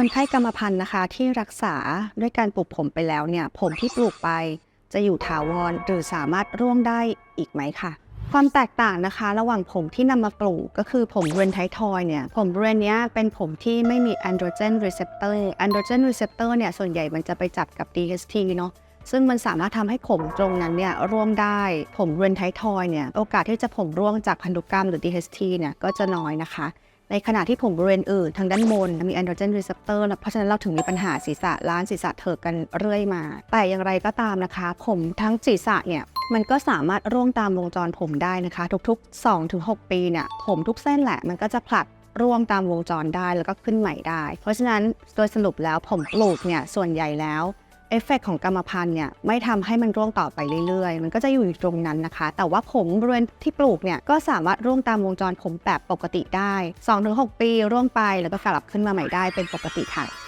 คนไข้กรรมพันธุ์นะคะที่รักษาด้วยการปลูกผมไปแล้วเนี่ย ผมที่ปลูกไปจะอยู่ถาวรหรือสามารถร่วงได้อีกไหมค่ะ ความแตกต่างนะคะ ระหว่างผมที่นำมาปลูกก็คือผมบริเวณไททอยเนี่ย ผมบริเวณนี้ยเป็นผมที่ไม่มี androgen receptor androgen receptor เตอร์เนี่ยส่วนใหญ่มันจะไปจับกับ DHT เนาะซึ่งมันสามารถทำให้ผมตรงนั้นเนี่ยร่วงได้ ผมบริเวณไททอยเนี่ย โอกาสที่จะผมร่วงจากพันธุกรรมหรือ DHT เนี่ยก็จะน้อยนะคะ ในขณะที่ผมบริเวณอื่นทางด้านบนมี androgen receptor แล้วเพราะฉะนั้นเราถึงมีปัญหาศีรษะล้านศีรษะเถิกกันเรื่อยมา แต่อย่างไรก็ตามนะคะ ผมทั้งศีรษะเนี่ยมันก็สามารถร่วงตามวงจรผมได้นะคะ ทุกๆ 2-6 ปีเนี่ยผมทุกเส้นแหละมันก็จะผลัดร่วงตามวงจรได้แล้วก็ขึ้นใหม่ได้ เพราะฉะนั้นโดยสรุปแล้วผมปลูกเนี่ยส่วนใหญ่แล้ว เอฟเฟกต์ของกรรมพันธุ์เนี่ยไม่ทำให้มันร่วงต่อไปเรื่อยๆ มันก็จะอยู่ตรงนั้นนะคะ แต่ว่าผมบริเวณที่ปลูกเนี่ยก็สามารถร่วงตามวงจรผมแบบปกติได้ 2-6 ปีร่วงไปแล้วก็กลับขึ้นมาใหม่ได้เป็นปกติค่ะ